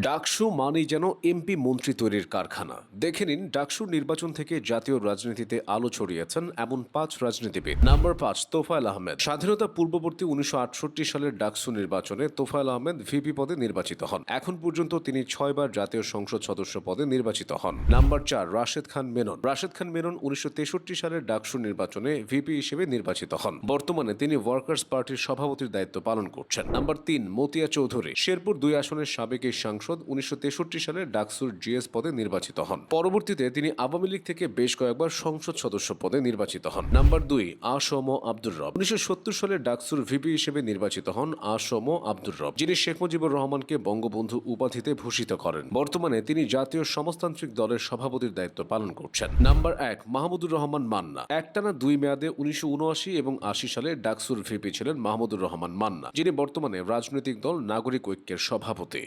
ডাকসু মানেই যেন এমপি মন্ত্রী তৈরির কারখানা। দেখে নিন ডাকসুর নির্বাচন থেকে জাতীয় রাজনীতিতে আলো ছড়িয়েছেন এমন পাঁচ রাজনীতিবিদ। নাম্বার পাঁচ, তোফায়েল আহমেদ। স্বাধীনতা পূর্ববর্তী উনিশশো আটষট্টি সালের ডাকসু নির্বাচনে তোফায়েল আহমেদ ভিপি পদে নির্বাচিত হন। এখন পর্যন্ত তিনি ছয়বার জাতীয় সংসদ সদস্য পদে নির্বাচিত হন। নাম্বার চার, রাশেদ খান মেনন। রাশেদ খান মেনন উনিশশো তেষট্টি সালের ডাকসু নির্বাচনে ভিপি হিসেবে নির্বাচিত হন। বর্তমানে তিনি ওয়ার্কার্স পার্টির সভাপতির দায়িত্ব পালন করছেন। নাম্বার তিন, মতিয়া চৌধুরী। শেরপুর দুই আসনের সাবেক এই সাংসদ উনিশশো তেষট্টি সালে ডাকসুর জিএস পদে নির্বাচিত হন। পরবর্তীতে তিনি আওয়ামী লীগ থেকে বেশ কয়েকবার সংসদ সদস্য পদে নির্বাচিত হন। নাম্বার দুই আসম আব্দুর রব। উনিশশো সালে ডাকসুর ভিপি হিসেবে নির্বাচিত হন আসম আব্দুর রব, যিনি শেখ মুজিবুর রহমানকে বঙ্গবন্ধু উপাধিতে ভূষিত করেন। বর্তমানে তিনি জাতীয় সমাজতান্ত্রিক দলের সভাপতির দায়িত্ব পালন করছেন। নাম্বার এক, মাহমুদুর রহমান মান্না। একটানা দুই মেয়াদে উনিশশো উনআশি এবং আশি সালে ডাকসুর ভিপি ছিলেন মাহমুদুর রহমান মান্না, যিনি বর্তমানে রাজনৈতিক দল নাগরিক ঐক্যের সভাপতি।